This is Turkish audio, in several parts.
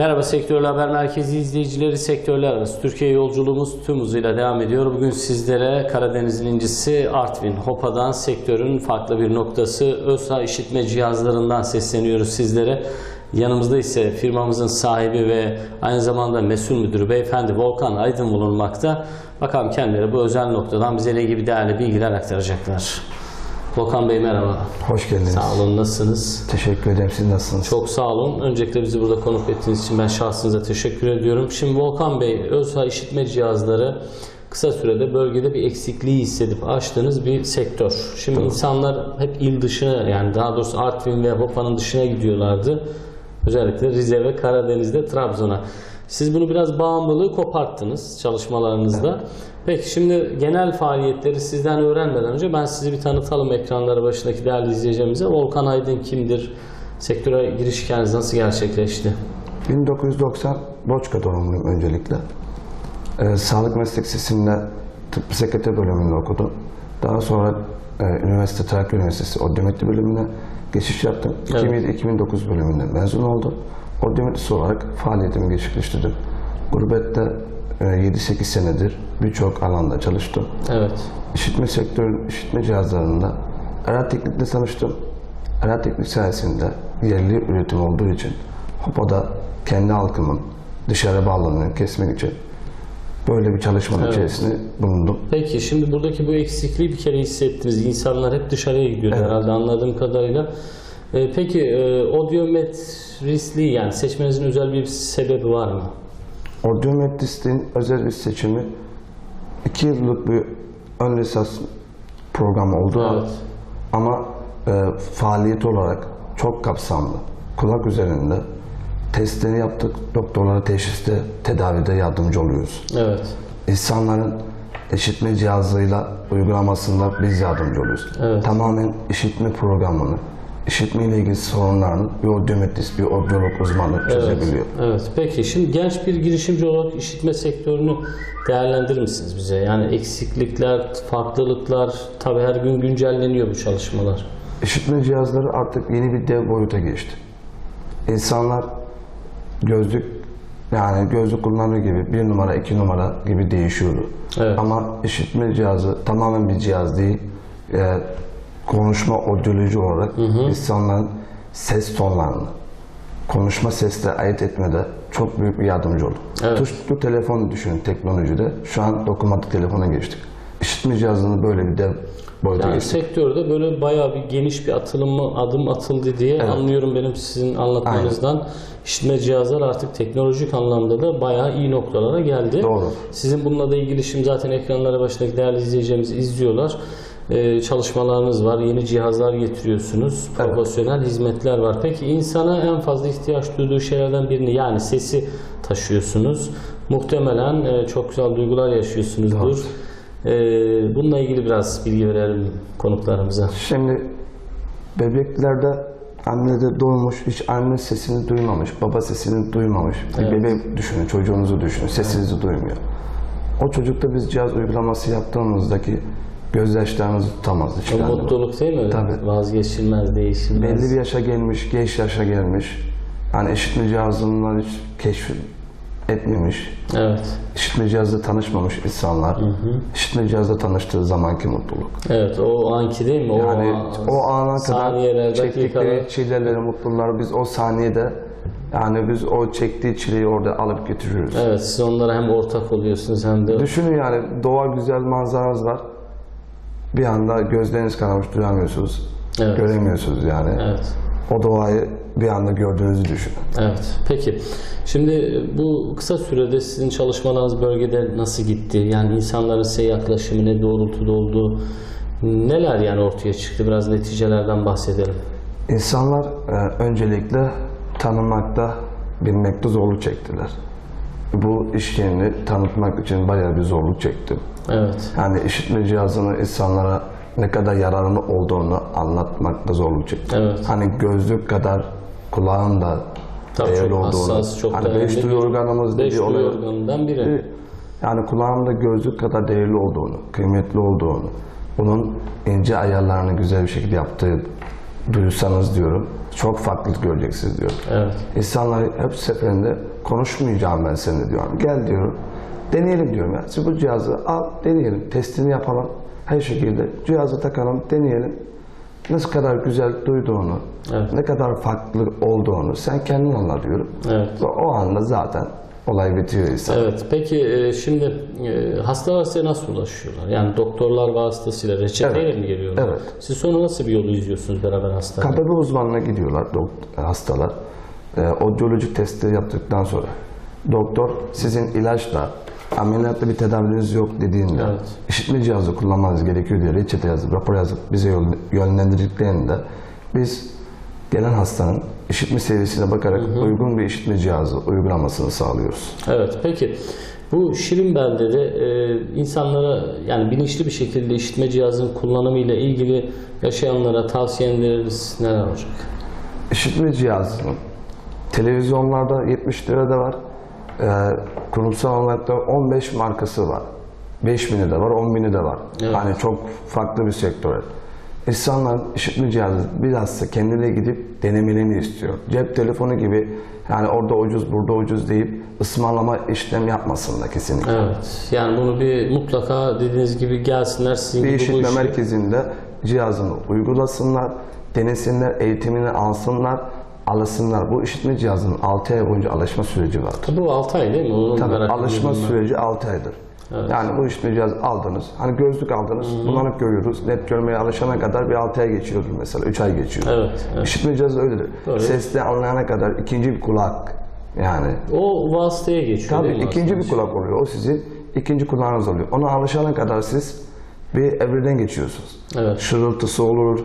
Merhaba Sektörler Haber Merkezi izleyicileri sektörler arası Türkiye yolculuğumuz tüm hızıyla devam ediyor. Bugün sizlere Karadeniz'in incisi Artvin, Hopa'dan sektörün farklı bir noktası ÖSA işitme cihazlarından sesleniyoruz sizlere. Yanımızda ise firmamızın sahibi ve aynı zamanda mesul müdürü beyefendi Volkan Aydın bulunmakta. Bakalım kendileri bu özel noktadan bize ne gibi değerli bilgiler aktaracaklar. Volkan Bey merhaba. Hoş geldiniz. Sağ olun nasılsınız? Teşekkür ederim. Siz nasılsınız? Çok sağ olun. Öncelikle bizi burada konuk ettiğiniz için ben şahsınıza teşekkür ediyorum. Şimdi Volkan Bey, ÖSA işitme cihazları kısa sürede bölgede bir eksikliği hissedip açtığınız bir sektör. Şimdi insanlar hep il dışına yani daha doğrusu Artvin ve Hopa'nın dışına gidiyorlardı. Özellikle Rize ve Karadeniz'de Trabzon'a. Siz bunu biraz bağımlılığı koparttınız çalışmalarınızda. Peki şimdi genel faaliyetleri sizden öğrenmeden önce ben sizi bir tanıtalım ekranları başındaki değerli izleyicilerimize. Volkan Aydın kimdir? Sektöre giriş hikayeniz nasıl gerçekleşti? 1990 Boçka doğumluyum öncelikle. Ee, Sağlık Meslek Lisesi'nde tıp sekreter bölümünde okudum. Daha sonra e, üniversite Trakya Üniversitesi Odyometri bölümüne geçiş yaptım. Evet. 2007-2009 bölümünde mezun oldum. Odyometrist olarak faaliyetimi gerçekleştirdim. Gurbette e, 7-8 senedir birçok alanda çalıştım. Evet. İşitme sektörün işitme cihazlarında Arat Teknik'le tanıştım. Arat Teknik sayesinde yerli üretim olduğu için Hopa'da kendi halkımın dışarı bağlamını kesmek için böyle bir çalışmanın Evet. içerisinde bulundum. Peki şimdi buradaki bu eksikliği bir kere hissettiniz. İnsanlar hep dışarıya gidiyor Evet. herhalde anladığım kadarıyla. Ee, peki e, odyometristliği yani seçmenizin özel bir sebebi var mı? Odyometristin özel bir seçimi 2 yıllık bir ön lisans programı oldu. Evet. Ama e, faaliyet olarak çok kapsamlı. Kulak üzerinde testlerini yaptık. Doktorlara teşhiste, tedavide yardımcı oluyoruz. Evet. İnsanların işitme cihazıyla uygulamasında biz yardımcı oluyoruz. Evet. Tamamen işitme programını, işitme ile ilgili sorunlarını bir odyometrist, bir odyolog uzmanı çözebiliyor. Evet. Peki şimdi genç bir girişimci olarak işitme sektörünü değerlendirir misiniz bize? Yani eksiklikler, farklılıklar tabii her gün güncelleniyor bu çalışmalar. İşitme cihazları artık yeni bir dev boyuta geçti. İnsanlar gözlük yani gözlük kullanır gibi bir numara iki numara gibi değişiyordu. Evet. Ama işitme cihazı tamamen bir cihaz değil. Ee, konuşma odyoloji olarak insanların ses tonlarını konuşma sesle ayırt etmede çok büyük bir yardımcı oldu. Evet. Tuşlu telefon düşünün teknolojide. Şu an dokunmatik telefona geçtik. İşitme cihazını böyle bir dev boyuta Yani geçtik. sektörde böyle bayağı bir geniş bir atılımı adım atıldı diye anlıyorum benim sizin anlatmanızdan. İşitme cihazlar artık teknolojik anlamda da bayağı iyi noktalara geldi. Doğru. Sizin bununla da ilgili şimdi zaten ekranlara başındaki değerli izleyicilerimiz izliyorlar. Ee, çalışmalarınız var, yeni cihazlar getiriyorsunuz, Evet. profesyonel hizmetler var. Peki insana en fazla ihtiyaç duyduğu şeylerden birini yani sesi taşıyorsunuz. Muhtemelen e, çok güzel duygular yaşıyorsunuzdur. Ee, bununla ilgili biraz bilgi verelim konuklarımıza. Şimdi bebeklerde anne de doğmuş, hiç anne sesini duymamış, baba sesini duymamış. Bir Evet. bebek düşünün, çocuğunuzu düşünün, sesinizi duymuyor. O çocukta biz cihaz uygulaması yaptığımızdaki gözyaşlarınızı tutamazdı. O çıkardı. mutluluk değil mi? Tabii. Vazgeçilmez, değişilmez. Belli bir yaşa gelmiş, genç yaşa gelmiş. Yani işitme cihazından hiç keşf etmemiş. Evet. İşitme cihazla tanışmamış insanlar. İşitme cihazla tanıştığı zamanki mutluluk. Evet, o anki değil mi? Yani o, o ana kadar çektikleri çileleri, mutlulukları biz o saniyede yani biz o çektiği çileyi orada alıp getiriyoruz. Evet, siz onlara hem ortak oluyorsunuz hem de Düşünün yani doğa güzel manzaranız var. Bir anda gözleriniz kanamış duyamıyorsunuz. Evet. Göremiyorsunuz yani. Evet. O doğayı bir anda gördüğünüzü düşünün. Evet. Peki. Şimdi bu kısa sürede sizin çalışmalarınız bölgede nasıl gitti? Yani insanların size yaklaşımı ne doğrultuda oldu? Neler yani ortaya çıktı? Biraz neticelerden bahsedelim. İnsanlar e, öncelikle tanımakta, bilmekte zorluk çektiler. Bu iş yerini tanıtmak için bayağı bir zorluk çektim. Evet. Yani işitme cihazının insanlara ne kadar yararlı olduğunu anlatmakta zorluk çektim. Evet. Hani gözlük kadar kulağın da Tabii değerli çok olduğunu. hassas, çok hani değerli beş duyu organımız Beş dediği duyu organından biri. Yani kulağın da gözlük kadar değerli olduğunu, kıymetli olduğunu, bunun ince ayarlarını güzel bir şekilde yaptığı duyursanız diyorum çok farklılık göreceksiniz diyorum. Evet. İnsanlar hep seferinde konuşmayacağım ben seninle diyorum. Gel diyorum. Deneyelim diyorum ya. Siz bu cihazı al deneyelim. Testini yapalım. Her şekilde cihazı takalım deneyelim. Ne kadar güzel duyduğunu, Evet. ne kadar farklı olduğunu sen kendin anla diyorum. Evet. Ve o anda zaten olay bitiyor insan. Evet. Peki e, şimdi e, hastalar size nasıl ulaşıyorlar? Yani doktorlar vasıtasıyla reçeteyle Evet. mi geliyorlar? Evet. Siz sonra nasıl bir yolu izliyorsunuz beraber hastayla? KBB uzmanına gidiyorlar dok- hastalar. E, odyolojik testleri yaptıktan sonra doktor sizin ilaçla ameliyatla bir tedaviniz yok dediğinde Evet. işitme cihazı kullanmanız gerekiyor diye reçete yazıp rapor yazıp bize yönlendirdiklerinde biz gelen hastanın işitme seviyesine bakarak uygun bir işitme cihazı uygulamasını sağlıyoruz. Evet. Peki bu Şirin Belde'de e, insanlara yani bilinçli bir şekilde işitme cihazının kullanımı ile ilgili yaşayanlara tavsiyeleriniz neler olacak? İşitme cihazının televizyonlarda 70 lirada var. Ee, kurumsal olarak da 15 markası var. 5000'i de var, 10.000'i de var. Evet. Hani çok farklı bir sektör. İnsanlar işitme cihazı bilhassa kendine gidip denemelerini istiyor. Cep telefonu gibi yani orada ucuz, burada ucuz deyip ısmarlama işlem yapmasınlar kesinlikle. Evet. Yani bunu bir mutlaka dediğiniz gibi gelsinler sizin Bir gibi bu işitme işi- merkezinde cihazını uygulasınlar, denesinler, eğitimini alsınlar, alışsınlar. Bu işitme cihazının 6 ay boyunca alışma süreci var. Tabii bu 6 ay değil mi? Onu Tabii alışma süreci 6 aydır. Yani bu işitme cihazı aldınız, hani gözlük aldınız, bulanık görüyoruz, net görmeye alışana kadar bir 6 ay geçiyordur mesela, 3 ay geçiyor. Evet, evet. İşitme cihazı öyledir. Öyle. Sesli anlayana kadar ikinci bir kulak yani. O vasıtaya geçiyor Tabii ikinci bir kulak oluyor. O sizin ikinci kulağınız oluyor. Ona alışana kadar siz bir evreden geçiyorsunuz. Evet. Şırıltısı olur,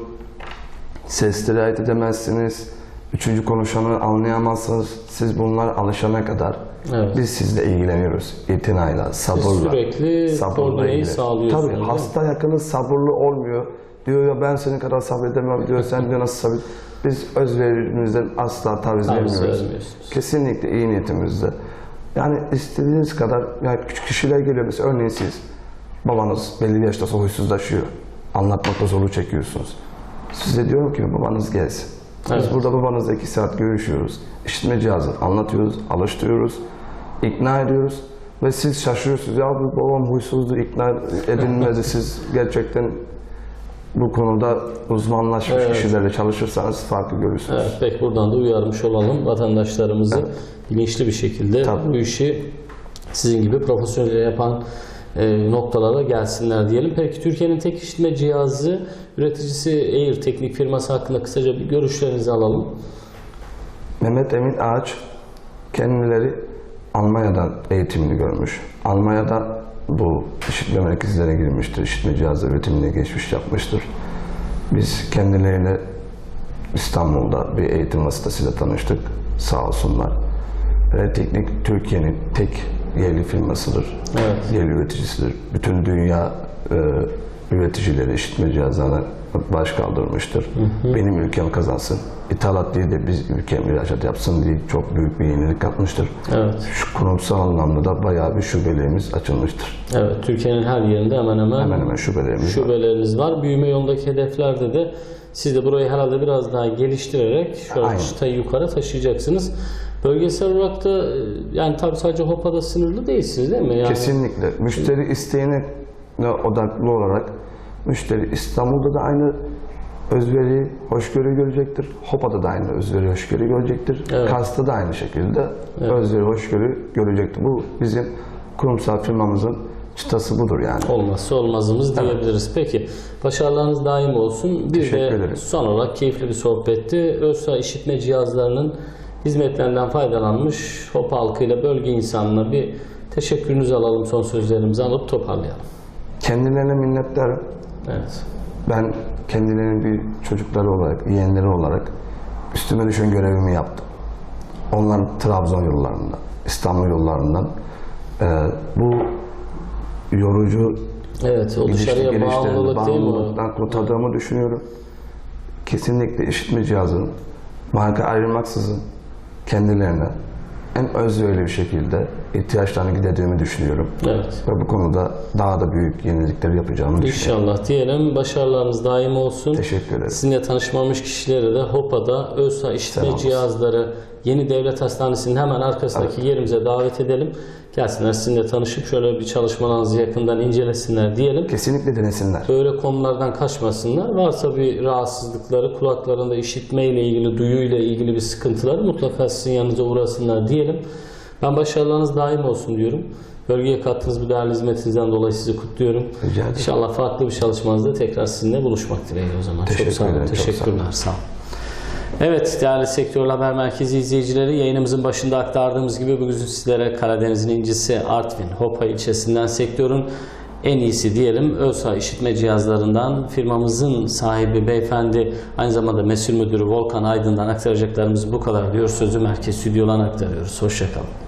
sesleri ayırt edemezsiniz, üçüncü konuşanı anlayamazsınız. Siz bunlar alışana kadar Evet. biz sizle ilgileniyoruz. İtinayla, sabırla. sürekli sabırla koordineyi sağlıyorsunuz, Tabii hasta yakını sabırlı olmuyor. Diyor ya ben senin kadar sabredemem diyor. Sen diyor nasıl sabret? Biz özverimizden asla taviz vermiyoruz. Kesinlikle iyi niyetimizde. Yani istediğiniz kadar yani küçük kişiler geliyor mesela örneğin siz babanız belli bir yaşta huysuzlaşıyor. Anlatmakta zorluk çekiyorsunuz. Size diyorum ki babanız gelsin. Biz Evet. burada babanızla iki saat görüşüyoruz. İşitme cihazı anlatıyoruz, alıştırıyoruz, ikna ediyoruz. Ve siz şaşırıyorsunuz. Ya bu babam huysuzdu, ikna edilmedi. siz gerçekten bu konuda uzmanlaşmış Evet. kişilerle çalışırsanız farkı görürsünüz. Evet, peki buradan da uyarmış olalım vatandaşlarımızı bilinçli bir şekilde Tabii. bu işi sizin gibi profesyonel yapan e, noktalara gelsinler diyelim. Peki Türkiye'nin tek işitme cihazı üreticisi Air teknik firması hakkında kısaca bir görüşlerinizi alalım. Mehmet Emin Ağaç kendileri Almanya'dan eğitimini görmüş. Almanya'da bu işitme merkezlerine girmiştir. İşitme cihazı üretimine geçmiş yapmıştır. Biz kendileriyle İstanbul'da bir eğitim vasıtasıyla tanıştık. Sağ olsunlar. Red Teknik Türkiye'nin tek yerli firmasıdır. Evet. Yerli üreticisidir. Bütün dünya e, üreticileri işitme cihazlarına baş kaldırmıştır. Benim ülkem kazansın. İthalat değil de biz ülkem ihracat yapsın diye çok büyük bir yenilik yapmıştır. Evet. Şu kurumsal anlamda da bayağı bir şubelerimiz açılmıştır. Evet, Türkiye'nin her yerinde hemen hemen, Hemen hemen şubelerimiz var. şubeleriniz var. Büyüme yolundaki hedeflerde de siz de burayı herhalde biraz daha geliştirerek şöyle Aynen. çıtayı yukarı taşıyacaksınız. Bölgesel olarak da e, yani tabii sadece Hopa'da sınırlı değilsiniz değil mi? Yani, Kesinlikle. Müşteri isteğine odaklı olarak müşteri İstanbul'da da aynı özveri, hoşgörü görecektir. Hopa'da da aynı özveri, hoşgörü görecektir. Evet. Kars'ta da aynı şekilde özveri, hoşgörü görecektir. Bu bizim kurumsal firmamızın çıtası budur yani. Olmazsa olmazımız diyebiliriz. Peki başarılarınız daim olsun. Bir Teşekkür de ederim. son olarak keyifli bir sohbetti. Özsa işitme cihazlarının hizmetlerinden faydalanmış Hopa halkıyla bölge insanına bir teşekkürünüzü alalım. Son sözlerimizi alıp toparlayalım. Kendilerine minnettarım. Evet. Ben kendilerinin bir çocukları olarak, yeğenleri olarak üstüme düşen görevimi yaptım. Onlar Trabzon yollarından, İstanbul yollarından e, bu yorucu Evet, o dışarıya bağımlılık değil mi? o? bağımlılıktan kurtardığımı düşünüyorum. Kesinlikle işitme cihazının marka ayrılmaksızın kendilerine en özverili bir şekilde ihtiyaçlarını giderdiğimi düşünüyorum. Evet. Ve bu konuda daha da büyük yenilikler yapacağımı düşünüyorum. İnşallah diyelim. Başarılarınız daim olsun. Teşekkür ederim. Sizinle tanışmamış kişilere de HOPA'da ÖSA işitme cihazları Yeni Devlet Hastanesi'nin hemen arkasındaki yerimize davet edelim. Gelsinler sizinle tanışıp şöyle bir çalışmalarınızı yakından incelesinler diyelim. Kesinlikle denesinler. Böyle konulardan kaçmasınlar. Varsa bir rahatsızlıkları, kulaklarında işitme ile ilgili, duyuyla ilgili bir sıkıntıları mutlaka sizin yanınıza uğrasınlar diyelim. Ben başarılarınız daim olsun diyorum. Bölgeye kattığınız bu değerli hizmetinizden dolayı sizi kutluyorum. Rica ederim. İnşallah farklı bir çalışmanızda tekrar sizinle buluşmak dileğiyle o zaman. Teşekkür çok sağ olun. ederim, çok sağ olun. Teşekkürler. Sağ olun. Evet değerli Sektör Haber Merkezi izleyicileri yayınımızın başında aktardığımız gibi bugün sizlere Karadeniz'in incisi Artvin, Hopa ilçesinden sektörün en iyisi diyelim ÖSA işitme cihazlarından firmamızın sahibi beyefendi aynı zamanda mesul müdürü Volkan Aydın'dan aktaracaklarımız bu kadar diyor. Sözü merkez stüdyodan aktarıyoruz. Hoşçakalın.